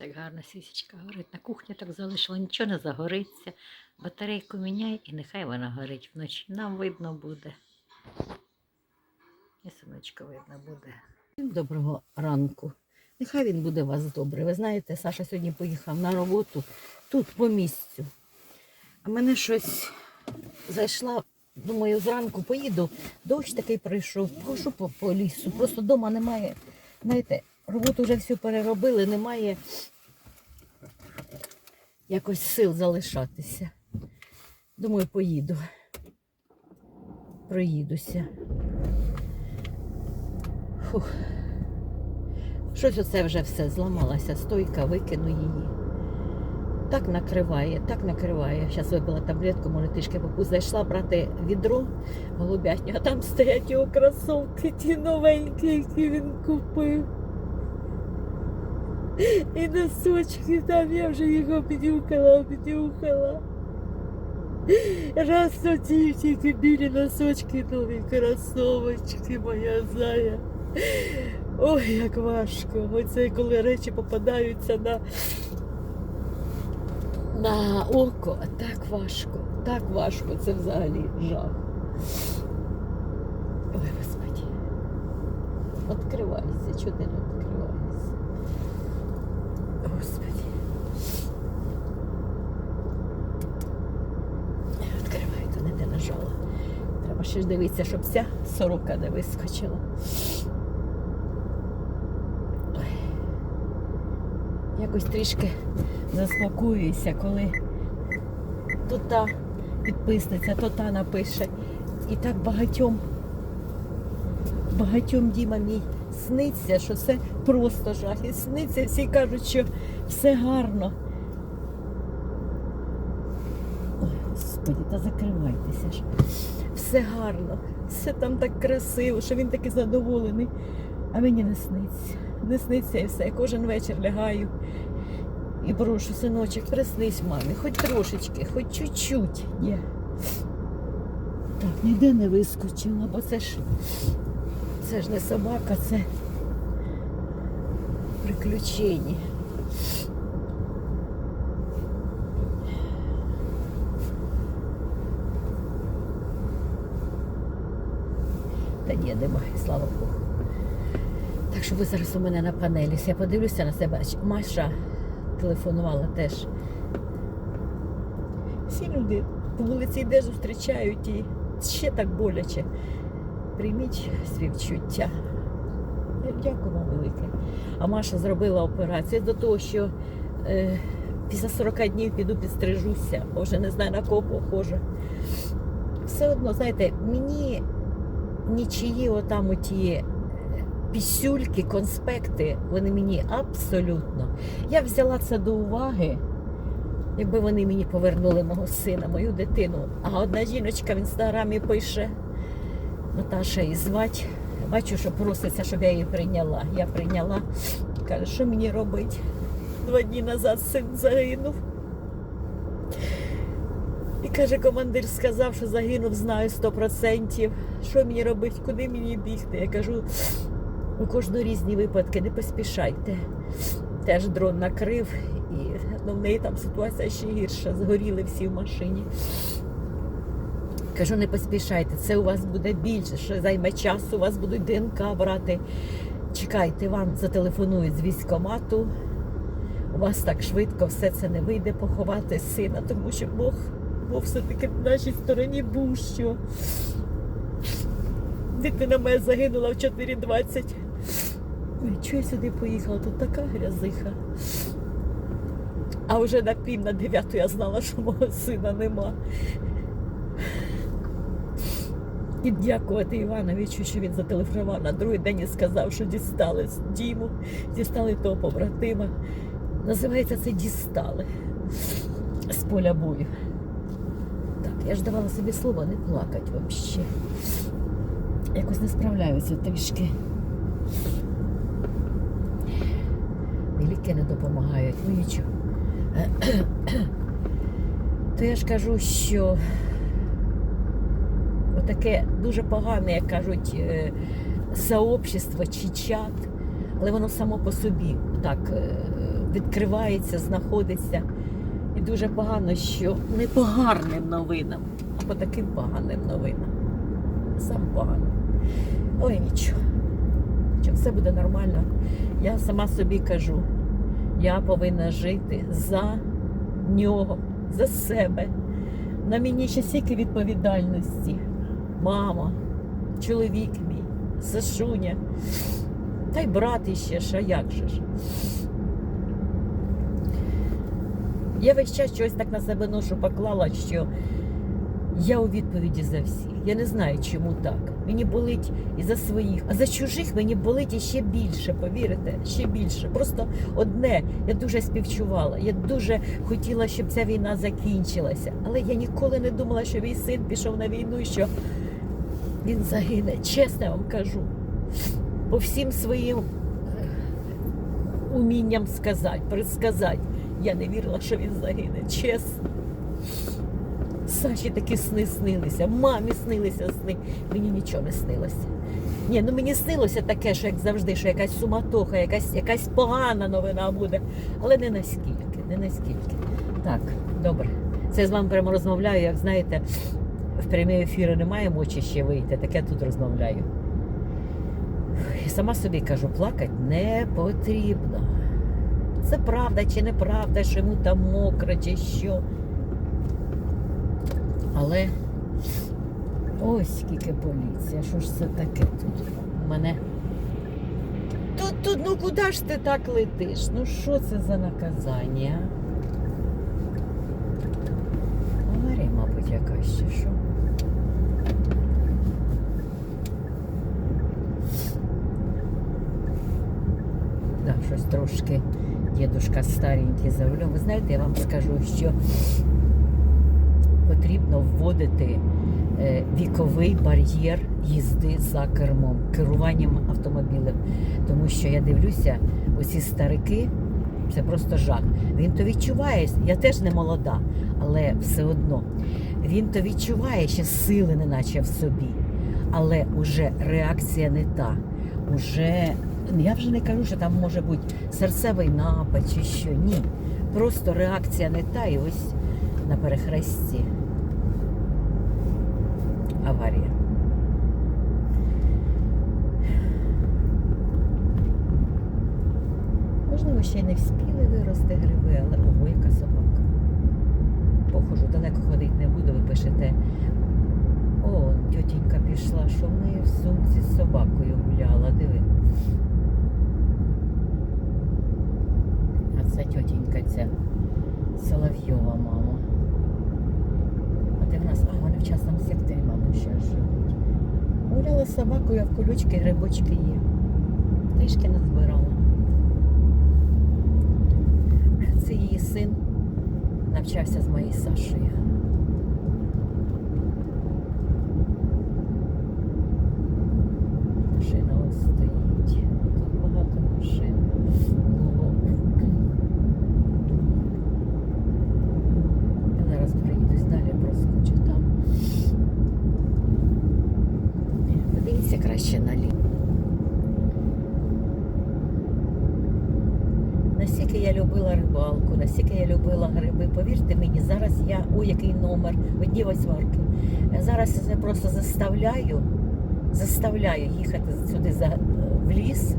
Так гарно сісічка горить. На кухні так залишила, нічого не загориться. Батарейку міняй і нехай вона горить вночі. Нам видно буде. І сонечко видно буде. Всім Доброго ранку. Нехай він буде у вас добре. Ви знаєте, Саша сьогодні поїхав на роботу тут по місцю. А мене щось зайшла, думаю, зранку поїду. Дощ такий прийшов, пошу по, по лісу. Просто вдома немає. Знаєте, роботу вже всю переробили, немає якось сил залишатися. Думаю, поїду. Проїдуся. Фух. Щось оце вже все зламалася, стойка, викину її. Так накриває, так накриває. Зараз випила таблетку, може трішки попу. Зайшла брати відро голубятню, а там стоять його кросовки, ті новенькі, які він купив. І носочки там, я вже їх обнюхала, обнюхала. Раз оті тільки білі носочки, нові кросовочки, моя зая. Ой, як важко. Оце коли речі попадаються на, на око, так важко, так важко, це взагалі жах. Ой, Господи. Не відкриваєшся? Господи. Відкривай, то не те нажала. Треба ще ж дивитися, щоб ця сорока не вискочила. Якось трішки заспокоююся, коли то та підписниця, то та напише. І так багатьом, багатьом Діма мій сниться, що це просто жах. І сниться, всі кажуть, що все гарно. Ой, Господи, та закривайтеся ж. Все гарно, все там так красиво, що він такий задоволений. А мені не сниться. Не сниться і все. Я кожен вечір лягаю і прошу, синочок, приснись мамі, хоч трошечки, хоч чуть-чуть. Так, ніде не вискочила, бо це ж це ж не собака, це приключення. Та ні, немає, слава Богу. Так що ви зараз у мене на панелі. Я подивлюся на себе. Маша телефонувала теж. Всі люди по вулиці йде, зустрічають і ще так боляче. Прийміть співчуття. Дякую вам велике. А Маша зробила операцію до того, що е, після 40 днів піду підстрижуся, бо вже не знаю на кого похоже. Все одно, знаєте, мені нічиї отам оті пісюльки, конспекти, вони мені абсолютно. Я взяла це до уваги, якби вони мені повернули мого сина, мою дитину. А одна жіночка в інстаграмі пише, Наташа її звать. Бачу, що проситься, щоб я її прийняла. Я прийняла. Каже, що мені робити? Два дні назад син загинув. І каже, командир сказав, що загинув, знаю 100%. Що мені робити, куди мені бігти? Я кажу, у кожного різні випадки, не поспішайте. Теж дрон накрив, і ну, в неї там ситуація ще гірша, згоріли всі в машині. Кажу, не поспішайте, це у вас буде більше, що займе час, у вас будуть ДНК брати. Чекайте, вам зателефонують з військкомату. У вас так швидко все це не вийде поховати сина, тому що Бог, Бог все-таки в нашій стороні був що. Дитина моя загинула в 4.20. Ой, чого я сюди поїхала? Тут така грязиха. А вже на пів на дев'яту я знала, що мого сина нема. І дякувати Івановичу, що він зателефонував на другий день і сказав, що дістали Діму, дістали того побратима. Називається це дістали з поля бою. Так, я ж давала собі слово не плакати взагалі. Якось не справляюся трішки. І ліки не допомагають, ну нічого. То я ж кажу, що отаке дуже погане, як кажуть, е, сообщество чи чат, але воно само по собі так е, відкривається, знаходиться. І дуже погано, що не по гарним новинам, а по таким поганим новинам. Сам погано. Ой, нічого. Що все буде нормально. Я сама собі кажу, я повинна жити за нього, за себе. На мені ще стільки відповідальності. Мама, чоловік мій, Сашуня. Та й брат іще ж, а як же ж. Я весь час щось так на себе ношу поклала, що я у відповіді за всіх. Я не знаю, чому так. Мені болить і за своїх, а за чужих мені болить іще більше, повірите, ще більше. Просто одне, я дуже співчувала. Я дуже хотіла, щоб ця війна закінчилася. Але я ніколи не думала, що мій син пішов на війну, що він загине. Чесно вам кажу. По всім своїм умінням сказати, предсказати. Я не вірила, що він загине. Чесно. Саші такі сни снилися, мамі снилися сни. Мені нічого не снилося. Ні, ну мені снилося таке, що як завжди, що якась суматоха, якась, якась погана новина буде. Але не наскільки, не наскільки. Так, добре. Це я з вами прямо розмовляю, як знаєте, в прямі ефіри немає мочі ще вийти, так я тут розмовляю. І сама собі кажу, плакати не потрібно. Це правда чи неправда, що йому там мокро, чи що. Але ось скільки поліція, що ж це таке тут? У мене. Тут, тут, ну куди ж ти так летиш? Ну що це за наказання? Аварія, мабуть, якась чи що. Щось трошки дідушка старенький за рулем. Ви знаєте, я вам скажу, що потрібно вводити е, віковий бар'єр їзди за кермом, керуванням автомобілем. Тому що я дивлюся, оці старики, це просто жах. Він то відчуває, я теж не молода, але все одно. Він то відчуває ще сили, неначе в собі. Але уже реакція не та. Уже, я вже не кажу, що там може бути серцевий напад чи що. Ні. Просто реакція не та, і ось на перехресті аварія. Можливо, ще й не вспіли вирости гриби, але ого, яка собака. Похожу, далеко ходити не буду, ви пишете. О, тітенька пішла, що неї в сумці з собакою гуляла, диви. А це тітенька ця Соловйова мама. А де в нас? А, вони в частному секторі, мабуть, ще живуть. Гуляла з собакою, а в колючки грибочки є. Трішки назбирала. Це її син навчався з моєю Сашею. Подивіться краще на лінію. Настільки я любила рибалку, настільки я любила гриби. Повірте мені, зараз я о який номер, одні восьмерки. Зараз я просто заставляю, заставляю їхати сюди за, в ліс,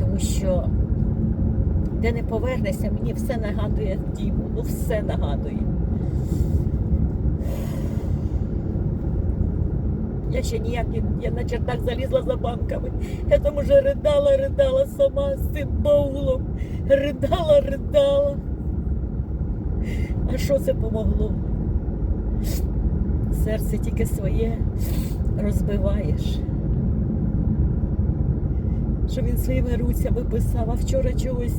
тому що де не повернешся, мені все нагадує Діму, ну все нагадує. Я ще ніяк я на чертах залізла за банками. Я там уже ридала, ридала сама з цим баулом. Ридала, ридала. А що це помогло? Серце тільки своє розбиваєш. Що він своїми руцями писав, а вчора чогось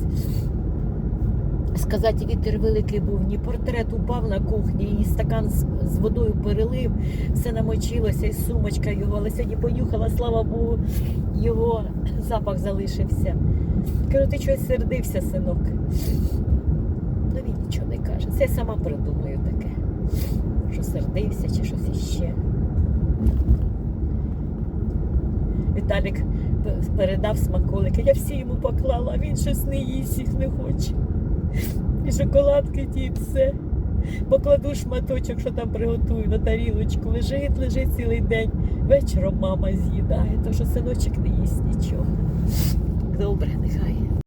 сказати, вітер великий був, ні портрет упав на кухні, і стакан з, з водою перелив, все намочилося, і сумочка його, але сьогодні понюхала, слава Богу, його запах залишився. Кажу, ти чогось сердився, синок. Ну він нічого не каже. Це я сама придумаю таке. Що сердився чи щось іще. Віталік передав смаколики. Я всі йому поклала, а він щось не їсть, їх не хоче. І шоколадки ті, і все. Покладу шматочок, що там приготую на тарілочку. Лежить, лежить цілий день. Вечором мама з'їдає, то що синочок не їсть нічого. Добре, нехай.